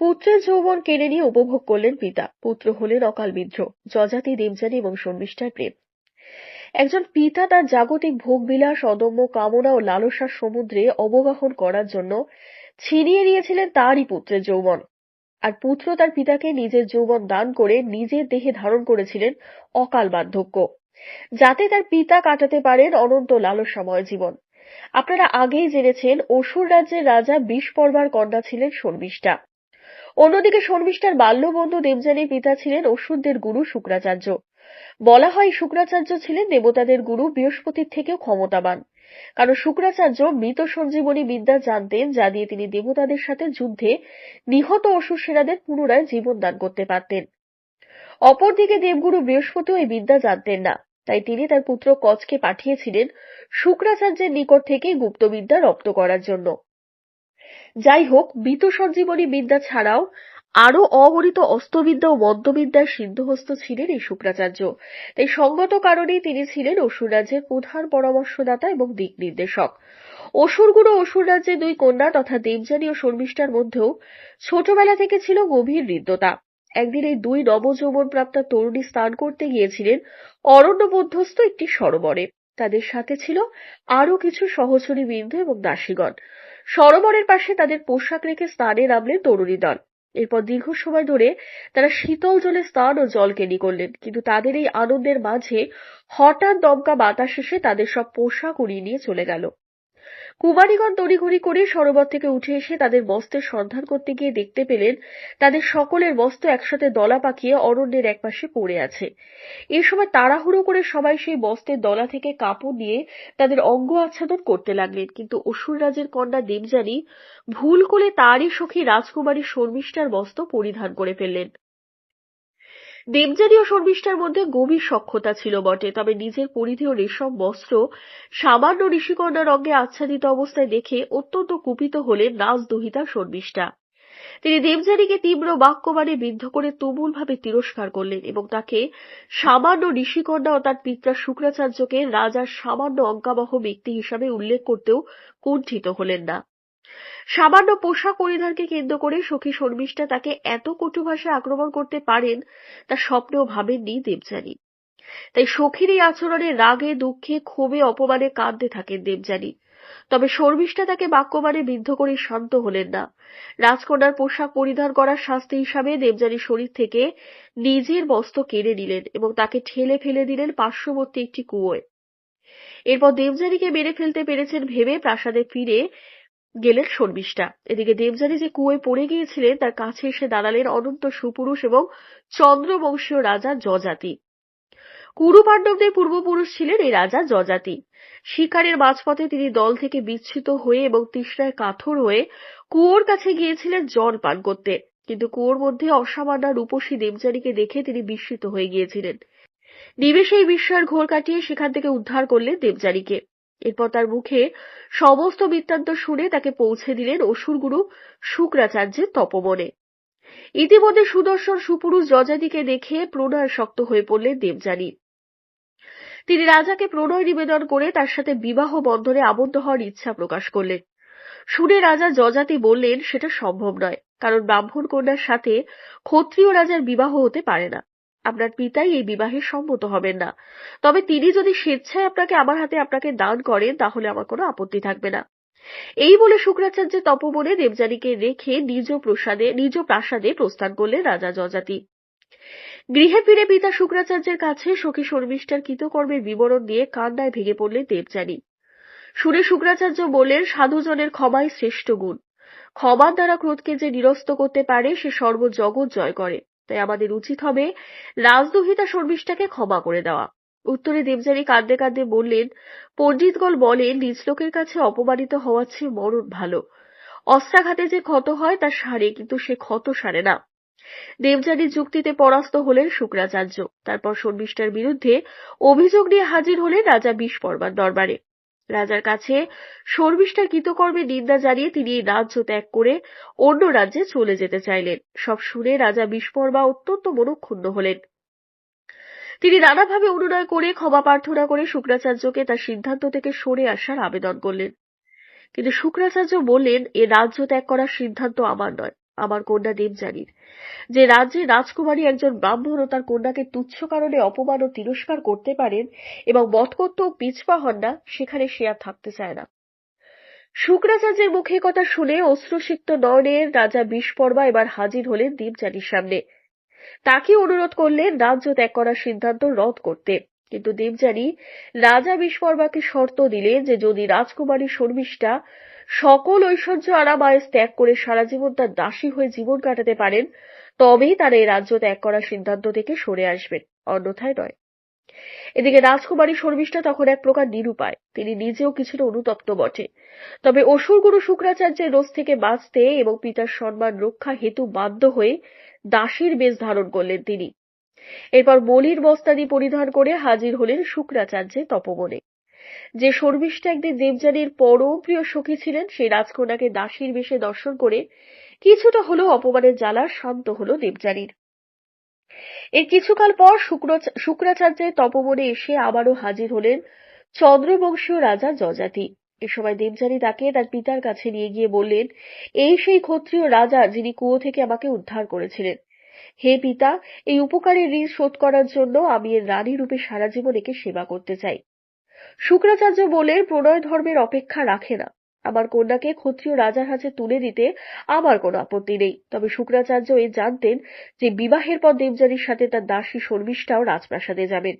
পুত্রের যৌবন কেড়ে নিয়ে উপভোগ করলেন পিতা। পুত্র হলেন অকাল বিদ্র যজাতি দেবযানী এবং শর্মিষ্ঠার প্রেম। একজন পিতা তার জাগতিক ভোগবিলাস, অদম্য কামনা ও লালসার সমুদ্রে অবগাহন করার জন্য ছিনিয়ে নিয়েছিলেন তারই পুত্রের যৌবন। আর পুত্র তার পিতাকে নিজের যৌবন দান করে নিজের দেহে ধারণ করেছিলেন অকাল বার্ধক্য, যাতে তার পিতা কাটাতে পারেন অনন্ত লালসাময় জীবন। আপনারা আগেই জেনেছেন, অসুর রাজ্যের রাজা বিষ পর্বার কন্যা ছিলেন শর্মিষ্ঠা। অন্যদিকে শর্মিষ্ঠার বাল্যবন্ধু দেবযানীর পিতা ছিলেন অসুরদের গুরু শুক্রাচার্য। বলা হয় শুক্রাচার্য ছিলেন দেবতাদের গুরু বৃহস্পতির থেকেও ক্ষমতাবান। কারণ শুক্রাচার্য মৃত সঞ্জীবনী বিদ্যা জানতেন, যা দিয়ে তিনি দেবতাদের সাথে যুদ্ধে নিহত অসুর সেনাদের পুনরায় জীবন দান করতে পারতেন। অপরদিকে দেবগুরু বৃহস্পতিও এই বিদ্যা জানতেন না। তাই তিনি তার পুত্র কচকে পাঠিয়েছিলেন শুক্রাচার্যের নিকট থেকে গুপ্তবিদ্যা রপ্ত করার জন্য। যাই হোক মৃত সঞ্জীবনী বিদ্যা ছাড়াও আরও অগণিত অস্ত্রবিদ্যা ও মদ্যবিদ্যার সিদ্ধহস্ত ছিলেন এই শুক্রাচার্য তাই সঙ্গত কারণেই তিনি ছিলেন অসুর রাজ্যের প্রধান পরামর্শদাতা এবং দিক নির্দেশক। অসুরগুরু অসুর রাজ্যের দুই কন্যা তথা দেবযানী ও শর্মিষ্ঠার মধ্যেও ছোটবেলা থেকে ছিল গভীর হৃদ্যতা। একদিন এই দুই নবযৌবন প্রাপ্তা তরুণী স্নান করতে গিয়েছিলেন অরণ্যবদ্ধস্থ একটি সরোবরে। তাদের সাথে ছিল আরও কিছু সহচরী বৃন্দ এবং দাসীগণ। সরোবরের পাশে তাদের পোশাক রেখে স্নানে নামলেন তরুণী দল এরপর দীর্ঘ সময় ধরে তারা শীতল জলে স্নান ও জল কেনি করলেন, কিন্তু তাদের এই আনন্দের মাঝে হঠাৎ দমকা বাতাস এসে তাদের সব পোশাক উড়িয়ে নিয়ে চলে গেল। কুমারীগণ তড়িঘড়ি করে সরোবর থেকে উঠে এসে তাদের বস্ত্রের সন্ধান করতে গিয়ে দেখতে পেলেন, তাদের সকলের বস্ত্র একসাথে দলা পাকিয়ে অরণ্যের একপাশে পড়ে আছে। এ সময় তাড়াহুড়ো করে সবাই সেই বস্ত্রের দলা থেকে কাপড় দিয়ে তাদের অঙ্গ আচ্ছাদন করতে লাগলেন। কিন্তু অসুর রাজের কন্যা দেবযানী ভুল করে তারই সখী রাজকুমারী শর্মিষ্ঠার বস্ত্র পরিধান করে ফেললেন। দেবযানী ও শর্মিষ্ঠার মধ্যে গভীর সখ্যতা ছিল বটে, তবে নিজের পরিধি ও রেশম বস্ত্র সামান্য ঋষিকন্যার অঙ্গে আচ্ছাদিত অবস্থায় দেখে অত্যন্ত কুপিত হলেন রাজদহিতা শর্মিষ্ঠা। তিনি দেবযানীকে তীব্র বাক্যবাণে বিদ্ধ করে তুমুলভাবে তিরস্কার করলেন এবং তাকে সামান্য ঋষিকন্যা ও তার পিতা শুক্রাচার্যকে রাজার সামান্য অঙ্কাবহ ব্যক্তি হিসাবে উল্লেখ করতেও কুণ্ঠিত হলেন না। সামান্য পোশাক পরিধানকে কেন্দ্র করে সখী শর্মিষ্ঠা তাকে এত কটু ভাষায় আক্রমণ করতে পারেন, তা স্বপ্নেও ভাবেননি দেবযানী। তাই সখীর এই আচরণে রাগে, দুঃখে, ক্ষোভে, অপমানে কাঁদতে থাকেন দেবযানী। তবে শর্মিষ্ঠা তাকে বাক্যবাণে বিদ্ধ করে শান্ত হলেন না। রাজকন্যার পোশাক পরিধান করার শাস্তি হিসাবে দেবযানীর শরীর থেকে নিজের বস্ত্র কেড়ে নিলেন এবং তাকে ঠেলে ফেলে দিলেন পার্শ্ববর্তী একটি কুয়োয়। এরপর দেবযানীকে মেরে ফেলতে পেরেছেন ভেবে প্রাসাদে ফিরে গেলেন শর্মিষ্ঠা। এদিকে দেবযানী যে কুয়োয় পড়ে গিয়েছিলেন, তার কাছে এসে দাঁড়ালেন অনন্ত সুপুরুষ এবং চন্দ্রবংশীয় রাজা যজাতি। কুরু পাণ্ডবদের পূর্বপুরুষ ছিলেন এই রাজা যজাতি। শিকারের মাঝপথে তিনি দল থেকে বিচ্ছুত হয়ে এবং তৃষ্ণায় কাথর হয়ে কুয়োর কাছে গিয়েছিলেন জল পান করতে কিন্তু কুয়োর মধ্যে অসামান্য রূপসী দেবযানীকে দেখে তিনি বিস্মিত হয়ে গিয়েছিলেন। নিমেষে এই বিস্ময়ের ঘোর কাটিয়ে সেখান থেকে উদ্ধার করলেন দেবযানীকে। এরপর তার মুখে সমস্ত বৃত্তান্ত শুনে তাকে পৌঁছে দিলেন অসুরগুরু শুক্রাচার্যের তপবনে। ইতিমধ্যে সুদর্শন সুপুরুষ যজাতিকে দেখে প্রণয় শক্ত হয়ে পড়লেন দেবযানী। তিনি রাজাকে প্রণয় নিবেদন করে তার সাথে বিবাহ বন্ধনে আবদ্ধ হওয়ার ইচ্ছা প্রকাশ করলেন। শুনে রাজা যজাতি বললেন, সেটা সম্ভব নয়, কারণ ব্রাহ্মণ কন্যার সাথে ক্ষত্রিয় রাজার বিবাহ হতে পারে না। আপনার পিতাই এই বিবাহে সম্মত হবেন না। তবে তিনি যদি স্বেচ্ছায় আপনাকে আমার হাতে আপনাকে দান করেন, তাহলে আমার কোনো আপত্তি থাকবে না। এই বলে শুক্রাচার্যের তপবনে দেবযানীকে রেখে নিজ প্রসাদে, নিজ প্রাসাদে প্রস্থান করলেন রাজা যজাতি। গৃহে ফিরে পিতা শুক্রাচার্যের কাছে সখী শর্মিষ্ঠার কৃতকর্মের বিবরণ দিয়ে কান্নায় ভেঙে পড়লেন দেবযানী। শুনে শুক্রাচার্য বললেন, সাধুজনের ক্ষমাই শ্রেষ্ঠ গুণ। ক্ষমার দ্বারা ক্রোধকে যে নিরস্ত করতে পারে, সে সর্বজগৎ জয় করে। তাই আমাদের উচিত হবে রাজদহিতা শর্মিষ্ঠাকে ক্ষমা করে দেওয়া। উত্তরে দেবযানী কাঁদতে কাঁদতে বললেন, পণ্ডিতগণ বলেন, নিজ লোকের কাছে অপমানিত হওয়ার চেয়ে মরণ ভালো। অস্ত্রাঘাতে যে ক্ষত হয়, তা সারে, কিন্তু সে ক্ষত সারে না। দেবযানীর যুক্তিতে পরাস্ত হলেন শুক্রাচার্য। তারপর শর্মিষ্ঠার বিরুদ্ধে অভিযোগ নিয়ে হাজির হলেন রাজা বিষ্পর্বার দরবারে। রাজার কাছে শর্মিষ্ঠার কৃতকর্মের নিন্দা জানিয়ে তিনি এই রাজ্য ত্যাগ করে অন্য রাজ্যে চলে যেতে চাইলেন। সব শুনে রাজা বিষ্পর্বা অত্যন্ত মনক্ষুণ্ণ হলেন। তিনি নানাভাবে অনুনয় করে, ক্ষমা প্রার্থনা করে শুক্রাচার্যকে তার সিদ্ধান্ত থেকে সরে আসার আবেদন করলেন। কিন্তু শুক্রাচার্য বললেন, এ রাজ্য ত্যাগ করার সিদ্ধান্ত আমার নয়। আমার কন্যা দেবযানীর। যে রাজ্যে রাজকুমারী একজন ব্রাহ্মণ ও তার কন্যাকে তুচ্ছ কারণে অপমান ও তিরস্কার করতে পারেন এবং বধ করতেও পিছপা হন না, সেখানে সে আর থাকতে চায় না। শুক্রাচার্যের মুখে কথা শুনে অশ্রুসিক্ত নয়নের রাজা বিষপর্বা এবার হাজির হলেন দেবযানীর সামনে। তাকে অনুরোধ করলেন রাজ্য ত্যাগ করার সিদ্ধান্ত রদ করতে। কিন্তু দেবযানী রাজা বিষপর্বাকে শর্ত দিলেন যে যদি রাজকুমারী শর্মিষ্ঠা সকল ঐশ্বর্য আরামায়েস ত্যাগ করে সারা জীবন তার দাসী হয়ে জীবন কাটাতে পারেন, তবেই তারা এই রাজ্য ত্যাগ করার সিদ্ধান্ত থেকে সরে আসবেন, অন্যথায় নয়। এদিকে রাজকুমারী শর্মিষ্ঠা তখন এক প্রকার নিরুপায়, তিনি নিজেও কিছুটা অনুতপ্ত বটে। তবে অসুরগুরু শুক্রাচার্যের রোজ থেকে বাঁচতে এবং পিতার সম্মান রক্ষা হেতু বাধ্য হয়ে দাসীর বেশ ধারণ করলেন তিনি। এরপর বলির বস্তাদি পরিধান করে হাজির হলেন শুক্রাচার্যের তপবনে। যে শর্মিষ্ঠা একদিন দেবযানীর পরম প্রিয় সখী ছিলেন, সেই রাজকন্যাকে দাসীর বেশে দর্শন করে কিছুটা হলেও অপমানের জ্বালা শান্ত হলো দেবযানীর। এর কিছুকাল পর শুক্রাচার্যের তপবনে এসে আবারও হাজির হলেন চন্দ্রবংশীয় রাজা যজাতি। এ সময় দেবযানী তাকে তার পিতার কাছে নিয়ে গিয়ে বললেন, এই সেই ক্ষত্রিয় রাজা যিনি কুয়ো থেকে আমাকে উদ্ধার করেছিলেন। হে পিতা, এই উপকারের ঋণ শোধ করার জন্য আমি এর রানী রূপে সারা জীবন একে সেবা করতে চাই। শুক্রাচার্য বলেন, প্রণয় ধর্মের অপেক্ষা রাখে না। আমার কন্যাকে ক্ষত্রিয় রাজার হাতে তুলে দিতে আমার কোনো আপত্তি নেই। তবে শুক্রাচার্য এ জানতেন যে বিবাহের পর দেবযানীর সাথে তার দাসী শর্মিষ্ঠাও রাজপ্রাসাদে যাবেন।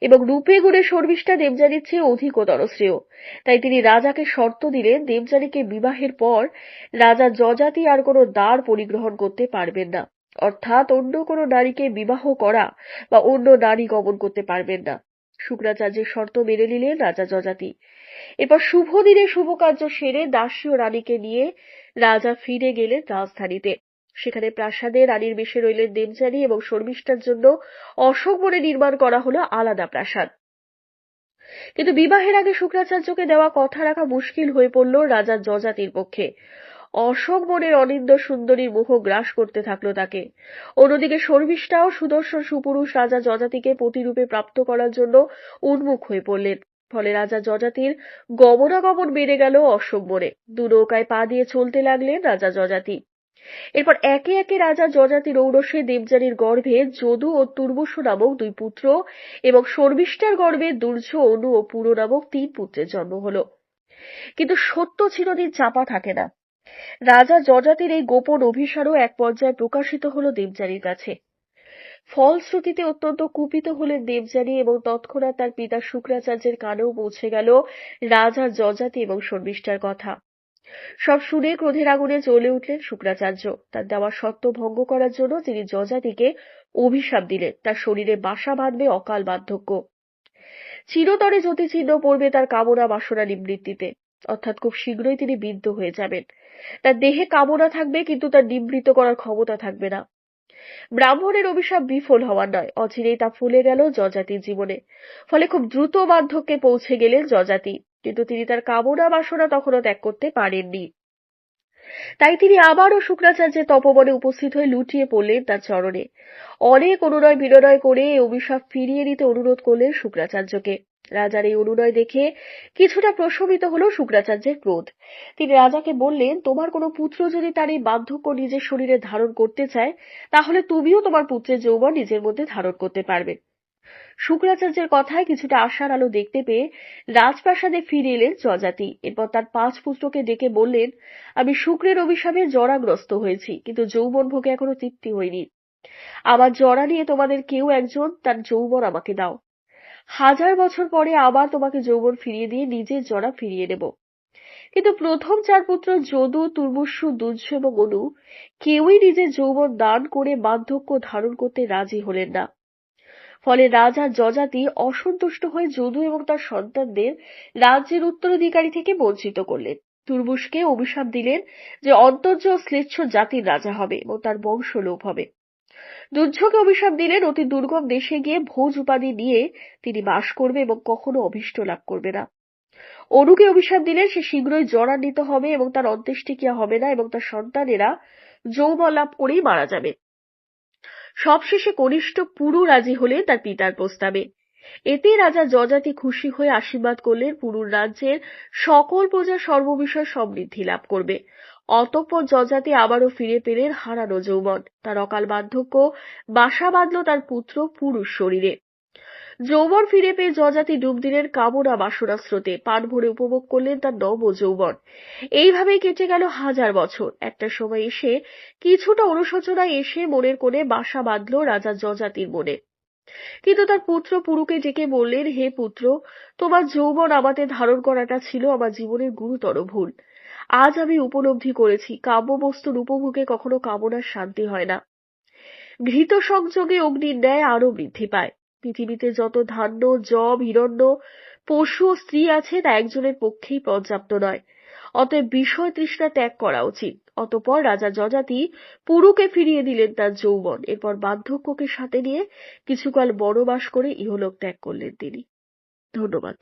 এবং রূপে গুণে শর্মিষ্ঠা দেবযানীর চেয়ে অধিকতর শ্রেয়। তাই তিনি রাজাকে শর্ত দিলেন, দেবযানীকে বিবাহের পর রাজা যজাতি আর কোনো দ্বার পরিগ্রহণ করতে পারবেন না। অর্থাৎ অন্য কোনো নারীকে বিবাহ করা বা অন্য নারী গমন করতে পারবেন না। শুক্রাচার্যের শর্ত মেনে নিলেন রাজা যজাতি। এরপর শুভ দিনে শুভ কার্য সেরে দাসী ও রানীকে নিয়ে রাজা ফিরে গেলেন রাজধানীতে। সেখানে প্রাসাদে রানীর বেশে রইলেন দেবযানী এবং শর্মিষ্ঠার জন্য অশোক বনে নির্মাণ করা হলো আলাদা প্রাসাদ। কিন্তু বিবাহের আগে শুক্রাচার্যকে দেওয়া কথা রাখা মুশকিল হয়ে পড়ল রাজা যজাতির পক্ষে। অশোক বনের অনিন্দ সুন্দরীর মোহ গ্রাস করতে থাকল তাকে। অন্যদিকে শর্মিষ্ঠাও সুদর্শন সুপুরুষ রাজা যজাতিকে প্রতিরূপে প্রাপ্ত করার জন্য উন্মুখ হয়ে পড়লেন। ফলে রাজা যজাতির গমনাগমন বেড়ে গেল অশোক বনে। দু নৌকায় পা দিয়ে চলতে লাগলেন রাজা যজাতি। এরপর একে একে রাজা যজাতির ঔরসে দেবযানীর গর্ভে যদু ও তুর্বসু নামক দুই পুত্র এবং শর্মিষ্ঠার গর্ভে দুর্য অনু ও পুরো নামক তিন পুত্রের জন্ম হল। কিন্তু সত্য চিরদিন চাপা থাকে না। রাজা যজাতির এই গোপন অভিসারও এক পর্যায়ে প্রকাশিত হল দেবযানীর কাছে। ফলশ্রুতিতে অত্যন্ত কুপিত হলেন দেবযানী এবং তৎক্ষণাৎ তার পিতা শুক্রাচার্যের কানেও পৌঁছে গেল রাজা যজাতি এবং শর্মিষ্ঠার কথা। সব শুনে ক্রোধের আগুনে জ্বলে উঠলেন শুক্রাচার্য। তার দেওয়া সত্য ভঙ্গ করার জন্য তিনি যজাতিকে অভিশাপ দিলেন। তার শরীরে বাসা বাঁধবে অকাল বার্ধক্য। চিরতরে জ্যোতিচিহ্ন পড়বে তার কামনা বাসনা নিবৃত্তিতে। অর্থাৎ খুব শীঘ্রই তিনি বিদ্ধ হয়ে যাবেন। তার দেহে কামনা থাকবে, কিন্তু তার নিবৃত্ত করার ক্ষমতা থাকবে না। ব্রাহ্মণের অভিশাপ বিফল হওয়ার নয়, অচিরেই তা ফুলে গেল যজাতির জীবনে। ফলে খুব দ্রুত বার্ধক্যে পৌঁছে গেলেন যজাতি কিন্তু তিনি তার কামনা বাসনা তখনও ত্যাগ করতে পারেননি। তাই তিনি আবারও শুক্রাচার্যের তপবনে উপস্থিত হয়ে লুটিয়ে পড়লেন তার চরণে। অনেক অনুনয় বিনয় করে অভিশাপ ফিরিয়ে নিতে অনুরোধ করলেন শুক্রাচার্যকে। রাজার এই অনুনয় দেখে কিছুটা প্রশমিত হল শুক্রাচার্যের ক্রোধ। তিনি রাজাকে বললেন, তোমার কোনো পুত্র যদি তার এই বার্ধক্য নিজের শরীরে ধারণ করতে চায়, তাহলে তুমিও তোমার পুত্রের যৌবন নিজের মধ্যে ধারণ করতে পারবে শুক্রাচার্যের কথায় কিছুটা আশার আলো দেখতে পেয়ে রাজপ্রাসাদে ফিরে এলেন যজাতি এরপর তার পাঁচ পুত্রকে ডেকে বললেন, আমি শুক্রের অভিশাপে জরাগ্রস্ত হয়েছি, কিন্তু যৌবন ভোগে এখনও তৃপ্তি হয়নি। আমার জরা নিয়ে তোমাদের কেউ একজন তার যৌবন আমাকে দাও। হাজার বছর পরে আবার তোমাকে যৌবন ফিরিয়ে দিয়ে নিজের জরা ফিরিয়ে নেব। কিন্তু প্রথম চার পুত্র যদু তুর্মস্যু দুর্য এবং অনু কেউই নিজের যৌবন দান করে বার্ধক্য ধারণ করতে রাজি হলেন না। ফলে রাজা যজাতি অসন্তুষ্ট হয়ে যদু এবং তার সন্তানদের রাজ্যের উত্তরাধিকারী থেকে বঞ্চিত করলেন। তুর্বুসকে অভিশাপ দিলেন যে অন্তর্য শ্লেচ্ছ জাতির রাজা হবে এবং তার বংশ লোপ হবে। দুর্যোগে অভিশাপ দিলেন অতি দুর্গম দেশে গিয়ে ভোজ উপাধি নিয়ে তিনি বাস করবে এবং কখনো অভিষ্ট লাভ করবে না। অনুকে অভিশাপ দিলেন সে শীঘ্রই জরান্বিত হবে এবং তার অন্ত্যেষ্টিক্রিয়া হবে না এবং তার সন্তানেরা যৌব লাভ করেই মারা যাবে। সবশেষে কনিষ্ঠ পুরু রাজি হলেন তার পিতার প্রস্তাবে। এতে রাজা যজাতি খুশি হয়ে আশীর্বাদ করলেন পুরুর রাজ্যের সকল প্রজা সর্ববিষয় সমৃদ্ধি লাভ করবে। অতঃপর যজাতি আবারও ফিরে পেলেন হারানো যৌবন। তার অকাল বার্ধক্য, বাসা বাঁধল তার পুত্র পুরুষ শরীরে। যৌবন ফিরে পেয়ে যজাতি ডুব দিলেন কামনা বাসনা স্রোতে পান ভরে উপভোগ করলেন তার নব যৌবন। এইভাবেই কেটে গেল হাজার বছর। একটা সময় এসে, কিছুটা অনুশোচনায় এসে মনের কোণে বাসা বাঁধল রাজা যজাতির মনে। কিন্তু তার পুত্র পুরুকে ডেকে বললেন, হে পুত্র, তোমার যৌবন আমাতে ধারণ করাটা ছিল আমার জীবনের গুরুতর ভুল। আজ আমি উপলব্ধি করেছি, কাব্যবস্তুর উপভোগে কখনো কামনার শান্তি হয় না। ঘৃত সংযোগে অগ্নির ন্যায় আরও বৃদ্ধি পায়। পৃথিবীতে যত ধান্য, জব, হিরণ্য, পশু ও স্ত্রী আছে, তা একজনের পক্ষেই পর্যাপ্ত নয়। অতএব বিষয় তৃষ্ণা ত্যাগ করা উচিত। অতপর রাজা যজাতি পুরুকে ফিরিয়ে দিলেন তার যৌবন। এরপর বার্ধক্যকে সাথে নিয়ে কিছুকাল বনবাস করে ইহলোক ত্যাগ করলেন তিনি। ধন্যবাদ।